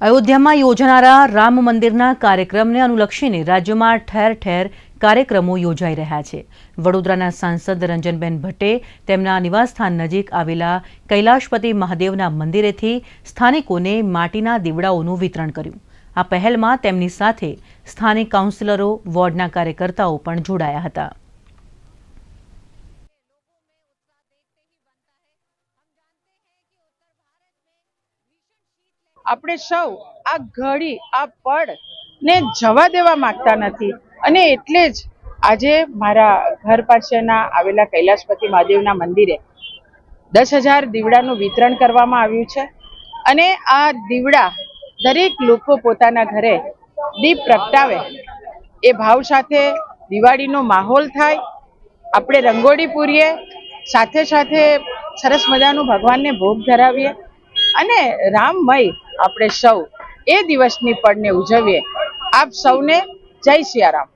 અયોધ્યામાં યોજાનારા રામ મંદિરના કાર્યક્રમને અનુલક્ષીને રાજ્યમાં ઠેર ઠેર કાર્યક્રમો યોજાઈ રહ્યા છે. વડોદરાના સાંસદ રંજનબેન ભટ્ટે તેમના નિવાસસ્થાન નજીક આવેલા કૈલાશપતિ મહાદેવના મંદિરેથી સ્થાનિકોને માટીના દીવડાઓનું વિતરણ કર્યું. આ પહેલમાં તેમની સાથે સ્થાનિક કાઉન્સિલરો, વોર્ડના કાર્યકર્તાઓ પણ જોડાયા હતા. આપણે સૌ આ ઘડી, આ પળ ને જવા દેવા માંગતા નથી. અને એટલે જ આજે મારા ઘર પાસેના આવેલા કૈલાસપતિ મહાદેવના મંદિરે દસ હજાર દીવડાનું વિતરણ કરવામાં આવ્યું છે. અને આ દીવડા દરેક લોકો પોતાના ઘરે દીપ પ્રગટાવે. એ ભાવ સાથે દિવાળીનો માહોલ થાય. આપણે રંગોળી પૂરીએ. સાથે સાથે સરસ મજાનું ભગવાનને ભોગ ધરાવીએ. અને રામમય આપણે સૌ એ દિવસની પળને ઉજવીએ. આપ સૌને જય સિયારામ.